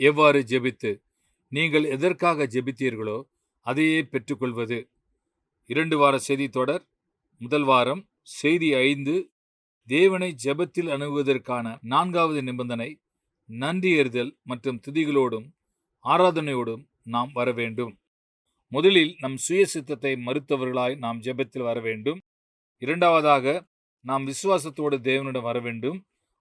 எவ்வாறு ஜெபித்து நீங்கள் எதற்காக ஜெபித்தீர்களோ அதையே பெற்றுக்கொள்வது. இரண்டு வார செய்தி தொடர் முதல் வாரம் செய்தி ஐந்து தேவனை ஜெபத்தில் அணுகுவதற்கான நான்காவது நிபந்தனை நன்றி எறிதல் மற்றும் துதிகளோடும் ஆராதனையோடும் நாம் வர வேண்டும். முதலில் நம் சுய சித்தத்தை மறுத்தவர்களாய் நாம் ஜெபத்தில் வர வேண்டும். இரண்டாவதாக நாம் விசுவாசத்தோடு தேவனிடம் வர வேண்டும்.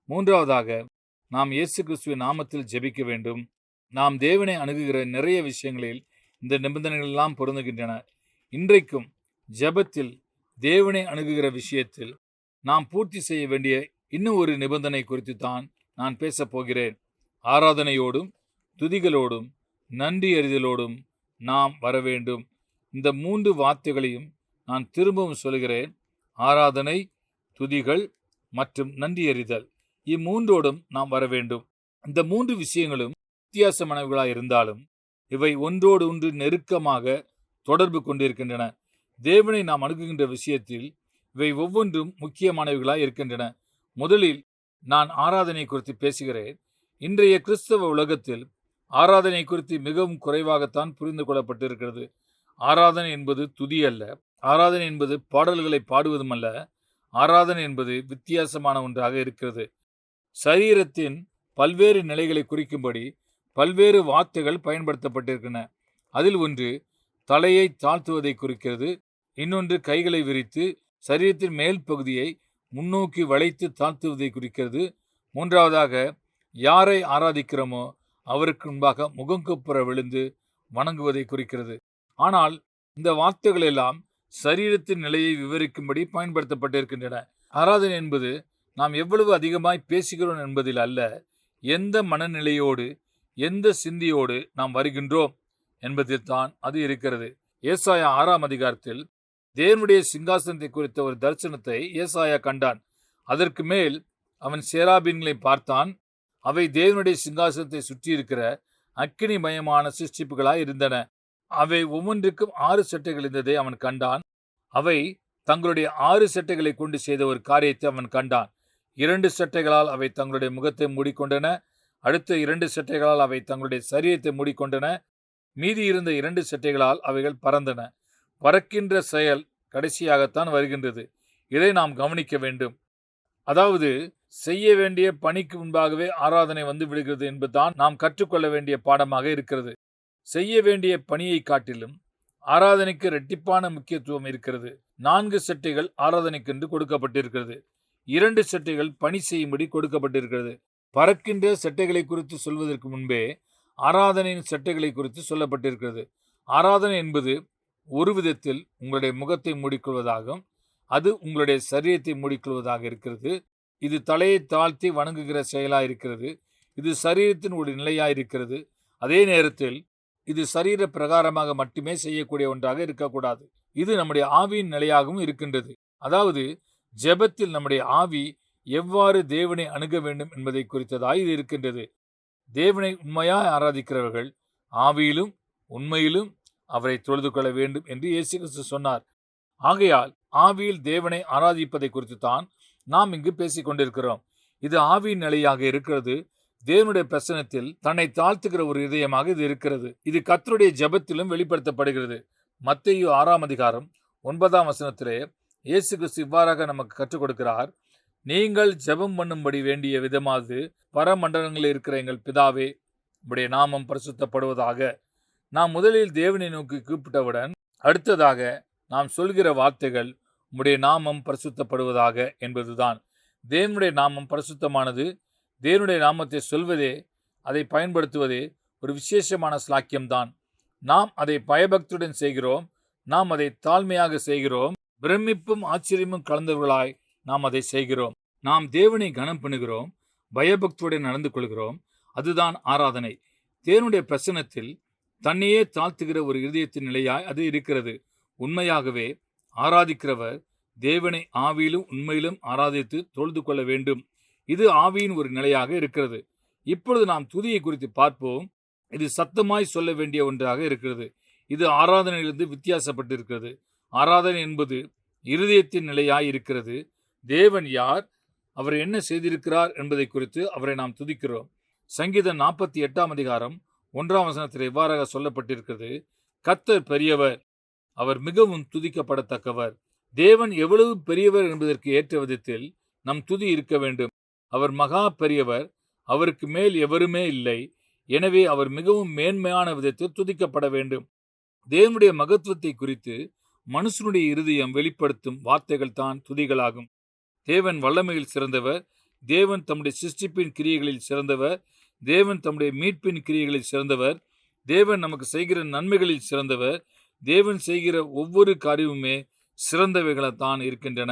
மூன்றாவதாக நாம் இயேசு கிறிஸ்துவின் நாமத்தில் ஜெபிக்க வேண்டும். நாம் தேவனை அணுகுகிற நிறைய விஷயங்களில் இந்த நிபந்தனைகள் எல்லாம் பொருந்துகின்றன. இன்றைக்கும் ஜெபத்தில் தேவனை அணுகுகிற விஷயத்தில் நாம் பூர்த்தி செய்ய வேண்டிய இன்னும் ஒரு நிபந்தனை குறித்து தான் நான் பேசப் போகிறேன். ஆராதனையோடும் துதிகளோடும் நன்றி அறிதலோடும் நாம் வர வேண்டும். இந்த மூன்று வார்த்தைகளையும் நான் திரும்பவும் சொல்கிறேன் ஆராதனை துதிகள் மற்றும் நன்றி அறிதல். இம்மூன்றோடும் நாம் வர வேண்டும். இந்த மூன்று விஷயங்களும் வித்தியாசமானவர்களாக இருந்தாலும் இவை ஒன்றோடு ஒன்று நெருக்கமாக தொடர்பு கொண்டிருக்கின்றன. தேவனை நாம் அணுகுகின்ற விஷயத்தில் இவை ஒவ்வொன்றும் முக்கியமானவைகளாய் இருக்கின்றன. முதலில் நான் ஆராதனை குறித்து பேசுகிறேன். இன்றைய கிறிஸ்தவ உலகத்தில் ஆராதனை குறித்து மிகவும் குறைவாகத்தான் புரிந்து கொள்ளப்பட்டிருக்கிறது. ஆராதனை என்பது துதி அல்ல. ஆராதனை என்பது பாடல்களை பாடுவதும் அல்ல. ஆராதனை என்பது வித்தியாசமான ஒன்றாக இருக்கிறது. சரீரத்தின் பல்வேறு நிலைகளை குறிக்கும்படி பல்வேறு வார்த்தைகள் பயன்படுத்தப்பட்டிருக்கின்றன அதில் ஒன்று தலையை தாழ்த்துவதை குறிக்கிறது. இன்னொன்று கைகளை விரித்து சரீரத்தின் மேல் பகுதியை முன்னோக்கி வளைத்து தாழ்த்துவதை குறிக்கிறது. மூன்றாவதாக யாரை ஆராதிக்கிறோமோ அவருக்கு முன்பாக முகங்குப்புற விழுந்து வணங்குவதை குறிக்கிறது. ஆனால் இந்த வார்த்தைகள் எல்லாம் சரீரத்தின் நிலையை விவரிக்கும்படி பயன்படுத்தப்பட்டிருக்கின்றன. ஆராதனை என்பது நாம் எவ்வளவு அதிகமாய் பேசுகிறோம் என்பதில் அல்ல எந்த மனநிலையோடு எந்த சிந்தியோடு நாம் வருகின்றோம் என்பதில் தான் அது இருக்கிறது. ஏசாயா ஆறாம் அதிகாரத்தில் தேவனுடைய சிங்காசனத்தை குறித்த ஒரு தரிசனத்தை ஏசாயா கண்டான். அதற்கு மேல் அவன் சேராபீன்களை பார்த்தான். அவை தேவனுடைய சிங்காசனத்தை சுற்றியிருக்கிற அக்கினிமயமான சிருஷ்டிப்புகளாய் இருந்தன. அவை ஒவ்வொன்றுக்கும் ஆறு சட்டைகள் இருந்ததை அவன் கண்டான். அவை தங்களுடைய ஆறு சட்டைகளை கொண்டு செய்த ஒரு காரியத்தை அவன் கண்டான். இரண்டு சட்டைகளால் அவை தங்களுடைய முகத்தை மூடிக்கொண்டன அடுத்த இரண்டு சட்டைகளால் அவை தங்களுடைய சரீரத்தை மூடிக்கொண்டன மீதி இருந்த இரண்டு சட்டைகளால் அவைகள் பறந்தன. பறக்கின்ற செயல் கடைசியாகத்தான் வருகின்றது. இதை நாம் கவனிக்க வேண்டும். அதாவது செய்ய வேண்டிய பணிக்கு முன்பாகவே ஆராதனை வந்து விடுகிறது என்பதுதான் நாம் கற்றுக்கொள்ள வேண்டிய பாடமாக இருக்கிறது. செய்ய வேண்டிய பணியை காட்டிலும் ஆராதனைக்கு இரட்டிப்பான முக்கியத்துவம் இருக்கிறது. நான்கு செட்டைகள் ஆராதனைக்கென்று கொடுக்கப்பட்டிருக்கிறது. இரண்டு சட்டைகள் பணி செய்யும்படி கொடுக்கப்பட்டிருக்கிறது. பறக்கின்ற சட்டைகளை குறித்து சொல்வதற்கு முன்பே ஆராதனையின் சட்டைகளை குறித்து சொல்லப்பட்டிருக்கிறது. ஆராதனை என்பது ஒரு விதத்தில் உங்களுடைய முகத்தை மூடிக்கொள்வதாகும் அது உங்களுடைய சரீரத்தை மூடிக்கொள்வதாக இருக்கிறது. இது தலையை தாழ்த்தி வணங்குகிற செயலாக இருக்கிறது. இது சரீரத்தின் ஒரு நிலையாக இருக்கிறது. அதே நேரத்தில் இது சரீர பிரகாரமாக மட்டுமே செய்யக்கூடிய ஒன்றாக இருக்கக்கூடாது. இது நம்முடைய ஆவியின் நிலையாகவும் இருக்கின்றது. அதாவது ஜெபத்தில் நம்முடைய ஆவி எவ்வாறு தேவனை அணுக வேண்டும் என்பதை குறித்ததாய் இது இருக்கின்றது. தேவனை உண்மையாய் ஆராதிக்கிறவர்கள் ஆவியிலும் உண்மையிலும் அவரை தொழுது கொள்ள வேண்டும் என்று இயேசு கிறிஸ்து சொன்னார். ஆகையால் ஆவியில் தேவனை ஆராதிப்பதை குறித்து தான் நாம் இங்கு பேசிக் கொண்டிருக்கிறோம் இது ஆவியின் நிலையாக இருக்கிறது. தேவனுடைய பிரசனத்தில் தன்னை தாழ்த்துகிற ஒரு இதயமாக இது இருக்கிறது. இது கத்தருடைய ஜெபத்திலும் வெளிப்படுத்தப்படுகிறது. மத்தையோ ஆறாம் அதிகாரம் ஒன்பதாம் வசனத்திலே இயேசு கிறிஸ்து இவ்வாறாக நமக்கு கற்றுக் கொடுக்கிறார். நீங்கள் ஜெபம் பண்ணும்படி வேண்டிய விதமாவது பரமண்டலங்களில் இருக்கிற எங்கள் பிதாவே உடைய நாமம் பரிசுத்தப்படுவதாக நாம் முதலில் தேவனை நோக்கி கூப்பிட்டவுடன் அடுத்ததாக நாம் சொல்கிற வார்த்தைகள் உம்முடைய நாமம் பரிசுத்தப்படுவதாக என்பதுதான். தேவனுடைய நாமம் பரிசுத்தமானது தேவனுடைய நாமத்தை சொல்வதே அதை பயன்படுத்துவதே ஒரு விசேஷமான ஸ்லாக்கியம்தான் நாம் அதை பயபக்தியுடன் செய்கிறோம் நாம் அதை தாழ்மையாக செய்கிறோம். பிரமிப்பும் ஆச்சரியமும் கலந்தவர்களாய் நாம் அதை செய்கிறோம். நாம் தேவனை கனம் பண்ணுகிறோம் பயபக்தியுடன் நடந்து கொள்கிறோம். அதுதான் ஆராதனை. தேவனுடைய பிரசனத்தில் தன்னையே தாழ்த்துகிற ஒரு இருதயத்தின் நிலையாய் அது இருக்கிறது. உண்மையாகவே ஆராதிக்கிறவர் தேவனை ஆவியிலும் உண்மையிலும் ஆராதித்து தொழுது கொள்ள வேண்டும். இது ஆவியின் ஒரு நிலையாக இருக்கிறது. இப்பொழுது நாம் துதியை குறித்து பார்ப்போம். இது சத்தமாய் சொல்ல வேண்டிய ஒன்றாக இருக்கிறது. இது ஆராதனையிலிருந்து வித்தியாசப்பட்டிருக்கிறது. ஆராதனை என்பது இருதயத்தின் நிலையாய் இருக்கிறது தேவன் யார்? அவர் என்ன செய்திருக்கிறார் என்பதை குறித்து அவரை நாம் துதிக்கிறோம். சங்கீதம் நாற்பத்தி எட்டாம் அதிகாரம் ஒன்றாம் வசனத்தில் இவ்வாறாக சொல்லப்பட்டிருக்கிறது. கத்தர் பெரியவர் அவர் மிகவும் துதிக்கப்படத்தக்கவர். தேவன் எவ்வளவு பெரியவர் என்பதற்கு ஏற்ற விதத்தில் நம் துதி இருக்க வேண்டும். அவர் மகா பெரியவர் அவருக்கு மேல் எவருமே இல்லை. எனவே அவர் மிகவும் மேன்மையான விதத்தில் துதிக்கப்பட வேண்டும். தேவனுடைய மகத்துவத்தை குறித்து மனுஷனுடைய இருதயம் வெளிப்படுத்தும் வார்த்தைகள் தான் துதிகளாகும். தேவன் வல்லமையில் சிறந்தவர் தேவன் தம்முடைய சிருஷ்டிப்பின் கிரியைகளில் சிறந்தவர் தேவன் தம்முடைய மீட்பின் கிரியைகளில் சிறந்தவர் தேவன் நமக்கு செய்கிற நன்மைகளில் சிறந்தவர் தேவன் செய்கிற ஒவ்வொரு காரியமுமே சிறந்தவைகளைத்தான் இருக்கின்றன.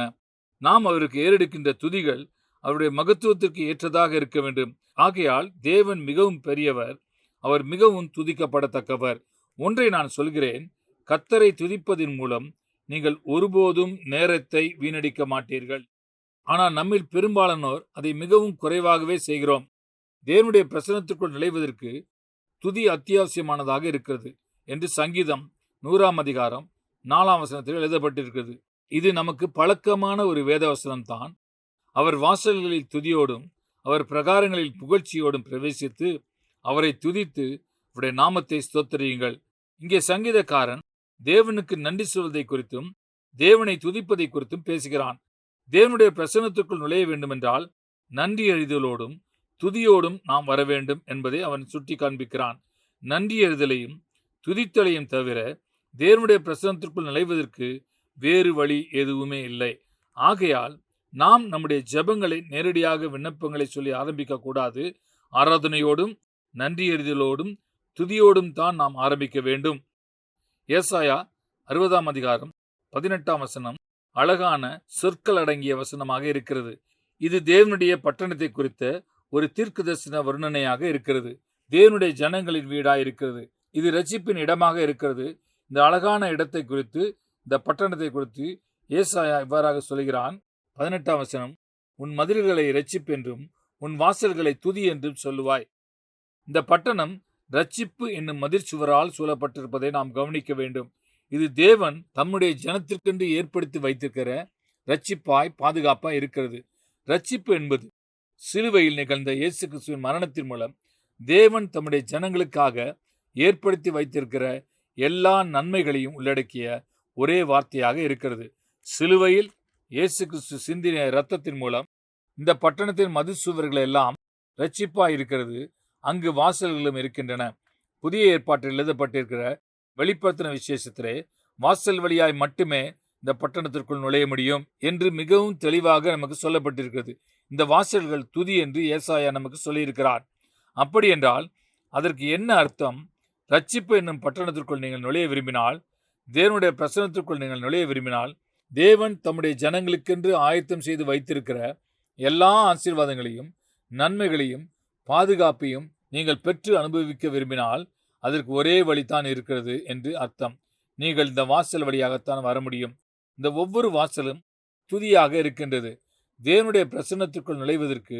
நாம் அவருக்கு ஏறெடுக்கின்ற துதிகள் அவருடைய மகத்துவத்திற்கு ஏற்றதாக இருக்க வேண்டும். ஆகையால் தேவன் மிகவும் பெரியவர் அவர் மிகவும் துதிக்கப்படத்தக்கவர். ஒன்றை நான் சொல்கிறேன் கத்தரை துதிப்பதின் மூலம் நீங்கள் ஒருபோதும் நேரத்தை வீணடிக்க மாட்டீர்கள். ஆனால் நம்மில் பெரும்பாலானோர் அதை மிகவும் குறைவாகவே செய்கிறோம். தேவனுடைய பிரசனத்திற்குள் நுழைவதற்கு துதி அத்தியாவசியமானதாக இருக்கிறது என்று சங்கீதம் நூறாம் அதிகாரம் நாலாம் வசனத்தில் எழுதப்பட்டிருக்கிறது. இது நமக்கு பழக்கமான ஒரு வேதவசனம் தான் அவர் வாசல்களில் துதியோடும் அவர் பிரகாரங்களில் புகழ்ச்சியோடும் பிரவேசித்து அவரை துதித்து அவருடைய நாமத்தை ஸ்தோத்தரியுங்கள். இங்கே சங்கீதக்காரன் தேவனுக்கு நன்றி சொல்வதை குறித்தும் தேவனை துதிப்பதை குறித்தும் பேசுகிறான். தேவனுடைய பிரசனத்துக்குள் நுழைய வேண்டுமென்றால் நன்றி எழுதலோடும் துதியோடும் நாம் வர வேண்டும் என்பதை அவன் சுட்டி காண்பிக்கிறான் நன்றி எழுதலையும் துதித்தலையும் தவிர தேவனுடைய பிரசனத்திற்குள் நுழைவதற்கு வேறு வழி எதுவுமே இல்லை. ஆகையால் நாம் நம்முடைய ஜெபங்களை நேரடியாக விண்ணப்பங்களை சொல்லி ஆரம்பிக்க கூடாது ஆராதனையோடும் நன்றி எறிதலோடும் துதியோடும் தான் நாம் ஆரம்பிக்க வேண்டும். ஏசாயா அறுபதாம் அதிகாரம் பதினெட்டாம் வசனம் அழகான சொற்கள் அடங்கிய வசனமாக இருக்கிறது. இது தேவனுடைய பட்டணத்தை குறித்த ஒரு தீர்க்கு தரிசன வர்ணனையாக இருக்கிறது. தேவனுடைய ஜனங்களின் வீடாக இருக்கிறது. இது ரட்சிப்பின் இடமாக இருக்கிறது. இந்த அழகான இடத்தை குறித்து இந்த பட்டணத்தை குறித்து ஏசாயா இவ்வாறாக சொல்கிறான். பதினெட்டாம் வசனம் உன் மதில்களை ரட்சிப்பு என்றும் உன் வாசல்களை துதி என்றும் சொல்லுவாய். இந்த பட்டணம் ரட்சிப்பு என்னும் மதிர் சுவரால் சூழப்பட்டிருப்பதை நாம் கவனிக்க வேண்டும். இது தேவன் தம்முடைய ஜனத்திற்கென்று ஏற்படுத்தி வைத்திருக்கிற ரட்சிப்பாய் பாதுகாப்பாய் இருக்கிறது. ரட்சிப்பு என்பது சிலுவையில் நிகழ்ந்த இயேசு கிறிஸ்துவின் மரணத்தின் மூலம் தேவன் தம்முடைய ஜனங்களுக்காக ஏற்படுத்தி வைத்திருக்கிற எல்லா நன்மைகளையும் உள்ளடக்கிய ஒரே வார்த்தையாக இருக்கிறது. சிலுவையில் இயேசு கிறிஸ்து சிந்தின இரத்தத்தின் மூலம் இந்த பட்டணத்தின் மதுசுவர்கள் எல்லாம் ரட்சிப்பாய் இருக்கிறது. அங்கு வாசல்களும் இருக்கின்றன. புதிய ஏற்பாட்டில் எழுதப்பட்டிருக்கிற வெளிப்படுத்தின விசேஷத்திலே வாசல் வழியாய் மட்டுமே இந்த பட்டணத்திற்குள் நுழைய முடியும் என்று மிகவும் தெளிவாக நமக்கு சொல்லப்பட்டிருக்கிறது. இந்த வாசல்கள் துதி என்று ஏசாயா நமக்கு சொல்லியிருக்கிறார். அப்படி என்றால் அதற்கு என்ன அர்த்தம்? ரட்சிப்பு என்னும் பட்டணத்திற்குள் நீங்கள் நுழைய விரும்பினால் தேவனுடைய பிரசனத்திற்குள் நீங்கள் நுழைய விரும்பினால் தேவன் தம்முடைய ஜனங்களுக்கென்று ஆயத்தம் செய்து வைத்திருக்கிற எல்லா ஆசீர்வாதங்களையும் நன்மைகளையும் பாதுகாப்பையும் நீங்கள் பெற்று அனுபவிக்க விரும்பினால் அதற்கு ஒரே வழிதான் இருக்கிறது என்று அர்த்தம். நீங்கள் இந்த வாசல் வழியாகத்தான் வர முடியும். இந்த ஒவ்வொரு வாசலும் துதியாக இருக்கின்றது. தேவனுடைய பிரசன்னத்திற்குள் நுழைவதற்கு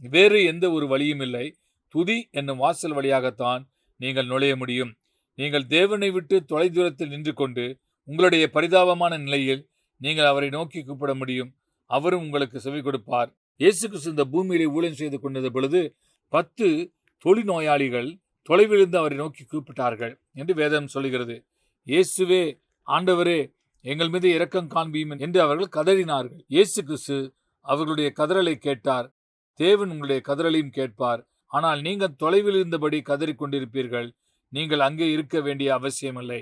வேறு எந்த ஒரு வழியும் இல்லை. துதி என்னும் வாசல் வழியாகத்தான் நீங்கள் நுழைய முடியும். நீங்கள் தேவனை விட்டு தொலைதூரத்தில் நின்று கொண்டு உங்களுடைய பரிதாபமான நிலையில் நீங்கள் அவரை நோக்கி கூப்பிட முடியும். அவரும் உங்களுக்கு செவி கொடுப்பார். இயேசு கிறிஸ்து இந்த பூமியிலே ஊழியம் செய்து கொண்டது பொழுது பத்து தொழில்நோயாளிகள் தொலைவிலிருந்து அவரை நோக்கி கூப்பிட்டார்கள் என்று வேதம் சொல்கிறது இயேசுவே ஆண்டவரே எங்கள் மீது இரக்கம் காண்பியும் என்று அவர்கள் கதறினார்கள். இயேசு கிறிஸ்து அவர்களுடைய கதறலை கேட்டார். தேவன் உங்களுடைய கதறலையும் கேட்பார். ஆனால் நீங்கள் தொலைவில் இருந்தபடி கதறிக் கொண்டிருப்பீர்கள் நீங்கள் அங்கே இருக்க வேண்டிய அவசியமில்லை.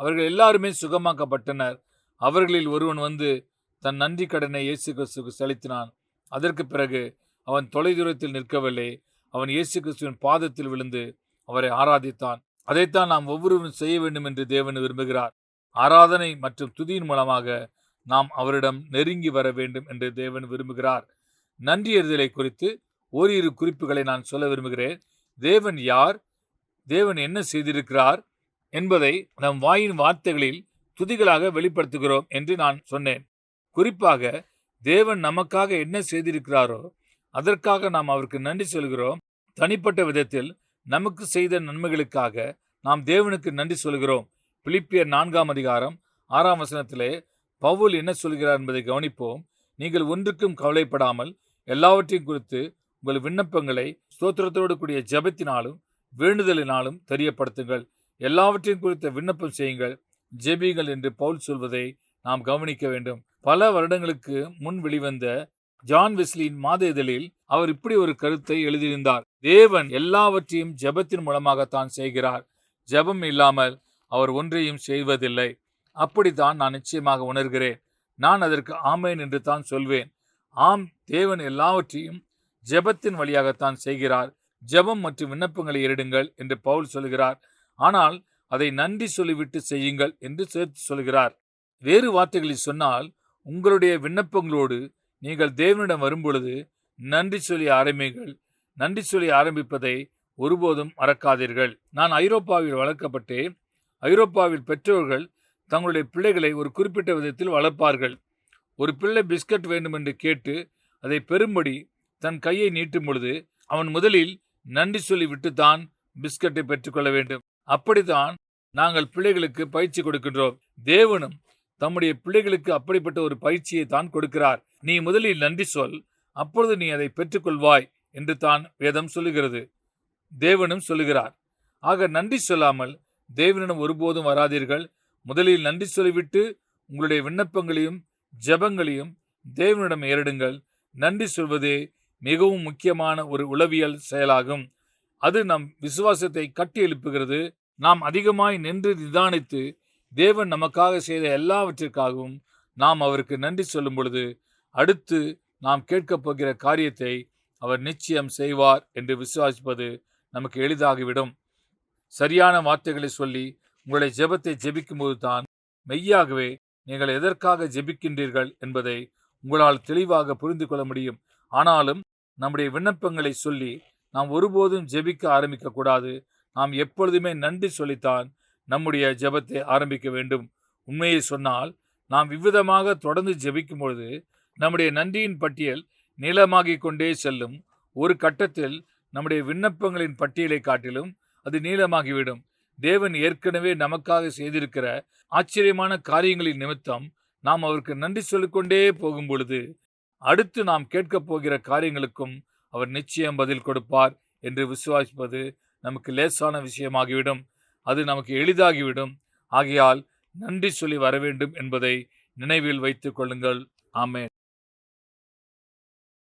அவர்கள் எல்லாருமே சுகமாக்கப்பட்டனர். அவர்களில் ஒருவன் வந்து தன் நன்றி கடனை இயேசு கிறிஸ்துக்கு செலுத்தினான். அதற்கு பிறகு அவன் தொலைதூரத்தில் நிற்கவில்லை. அவன் இயேசு கிறிஸ்துவின் பாதத்தில் விழுந்து அவரை ஆராதித்தான். அதைத்தான் நாம் ஒவ்வொருவரும் செய்ய வேண்டும் என்று தேவன் விரும்புகிறார். ஆராதனை மற்றும் துதியின் மூலமாக நாம் அவரிடம் நெருங்கி வர வேண்டும் என்று தேவன் விரும்புகிறார். நன்றி எறிதலை குறித்து ஓரிரு குறிப்புகளை நான் சொல்ல விரும்புகிறேன். தேவன் யார்? தேவன் என்ன செய்திருக்கிறார்? என்பதை நம் வாயின் வார்த்தைகளில் துதிகளாக வெளிப்படுத்துகிறோம் என்று நான் சொன்னேன். குறிப்பாக தேவன் நமக்காக என்ன செய்திருக்கிறாரோ அதற்காக நாம் அவருக்கு நன்றி சொல்கிறோம். தனிப்பட்ட விதத்தில் நமக்கு செய்த நன்மைகளுக்காக நாம் தேவனுக்கு நன்றி சொல்கிறோம். பிலிப்பியர் நான்காம் அதிகாரம் ஆறாம் வசனத்திலே பவுல் என்ன சொல்கிறார் என்பதை கவனிப்போம். நீங்கள் ஒன்றுக்கும் கவலைப்படாமல் எல்லாவற்றையும் குறித்து உங்கள் விண்ணப்பங்களை ஸ்தோத்திரத்தோடு கூடிய ஜெபத்தினாலும் வேண்டுதலினாலும் தெரியப்படுத்துங்கள். எல்லாவற்றையும் குறித்த விண்ணப்பம் செய்யுங்கள். ஜெபிகள் என்று பவுல் சொல்வதை நாம் கவனிக்க வேண்டும். பல வருடங்களுக்கு முன் வெளிவந்த ஜான் வெஸ்லியின் மாத இதழில் அவர் இப்படி ஒரு கருத்தை எழுதியிருந்தார். தேவன் எல்லாவற்றையும் ஜெபத்தின் மூலமாகத்தான் செய்கிறார். ஜெபம் இல்லாமல் அவர் ஒன்றையும் செய்வதில்லை. அப்படித்தான் நான் நிச்சயமாக உணர்கிறேன். நான் அதற்கு ஆமேன் என்று தான் சொல்வேன். ஆம் தேவன் எல்லாவற்றையும் ஜெபத்தின் வழியாகத்தான் செய்கிறார். ஜெபம் மற்றும் விண்ணப்பங்களை ஏறிடுங்கள் என்று பவுல் சொல்கிறார். ஆனால் அதை நன்றி சொல்லிவிட்டு செய்யுங்கள் என்று சேர்த்து சொல்கிறார். வேறு வார்த்தைகளில் சொன்னால் உங்களுடைய விண்ணப்பங்களோடு நீங்கள் தேவனிடம் வரும்பொழுது நன்றி சொல்லி ஆரம்பிங்கள் நன்றி சொல்லி ஆரம்பிப்பதை ஒருபோதும் மறக்காதீர்கள். நான் ஐரோப்பாவில் வளர்க்கப்பட்டேன் ஐரோப்பாவில் பெற்றோர்கள் தங்களுடைய பிள்ளைகளை ஒரு குறிப்பிட்ட விதத்தில் வளர்ப்பார்கள். ஒரு பிள்ளை பிஸ்கட் வேண்டும் என்று கேட்டு அதை பெறும்படி தன் கையை நீட்டும் பொழுது அவன் முதலில் நன்றி சொல்லி விட்டுத்தான் பிஸ்கட்டை பெற்றுக்கொள்ள வேண்டும். அப்படித்தான் நாங்கள் பிள்ளைகளுக்கு பயிற்சி கொடுக்கின்றோம். தேவனும் தம்முடைய பிள்ளைகளுக்கு அப்படிப்பட்ட ஒரு பயிற்சியை தான் கொடுக்கிறார். நீ முதலில் நன்றி சொல் அப்பொழுது நீ அதை பெற்றுக்கொள்வாய் என்று தான் வேதம் சொல்லுகிறது. தேவனும் சொல்லுகிறார். ஆக நன்றி சொல்லாமல் தேவனிடம் ஒருபோதும் வராதீர்கள். முதலில் நன்றி சொல்லிவிட்டு உங்களுடைய விண்ணப்பங்களையும் ஜெபங்களையும் தேவனிடம் ஏறிடுங்கள். நன்றி சொல்வதே மிகவும் முக்கியமான ஒரு உளவியல் செயலாகும். அது நம் விசுவாசத்தை கட்டி எழுப்புகிறது. நாம் அதிகமாய் நின்று நிதானித்து தேவன் நமக்காக செய்த எல்லாவற்றிற்காகவும் நாம் அவருக்கு நன்றி சொல்லும் பொழுது அடுத்து நாம் கேட்கப் போகிற காரியத்தை அவர் நிச்சயம் செய்வார் என்று விசுவாசிப்பது நமக்கு எளிதாகிவிடும். சரியான வார்த்தைகளை சொல்லி உங்களுடைய ஜெபத்தை ஜெபிக்கும்போது தான் மெய்யாகவே நீங்கள் எதற்காக ஜெபிக்கின்றீர்கள் என்பதை உங்களால் தெளிவாக புரிந்து கொள்ள முடியும். ஆனாலும் நம்முடைய விண்ணப்பங்களை சொல்லி நாம் ஒருபோதும் ஜெபிக்க ஆரம்பிக்க கூடாது. நாம் எப்பொழுதுமே நன்றி சொல்லித்தான் நம்முடைய ஜெபத்தை ஆரம்பிக்க வேண்டும். உண்மையை சொன்னால் நாம் இவ்விதமாக தொடர்ந்து ஜெபிக்கும் பொழுது நம்முடைய நன்றியின் பட்டியல் நீளமாகிக் கொண்டே செல்லும். ஒரு கட்டத்தில் நம்முடைய விண்ணப்பங்களின் பட்டியலை காட்டிலும் அது நீளமாகிவிடும். தேவன் ஏற்கனவே நமக்காக செய்திருக்கிற ஆச்சரியமான காரியங்களின் நிமித்தம் நாம் அவருக்கு நன்றி சொல்லிக்கொண்டே போகும் பொழுது அடுத்து நாம் கேட்கப் போகிற காரியங்களுக்கும் அவர் நிச்சயம் பதில் கொடுப்பார் என்று விசுவாசிப்பது நமக்கு லேசான விஷயமாகிவிடும். அது நமக்கு எளிதாகிவிடும். ஆகையால் நன்றி சொல்லி வர வேண்டும் என்பதை நினைவில் வைத்துக் கொள்ளுங்கள். ஆமேன்.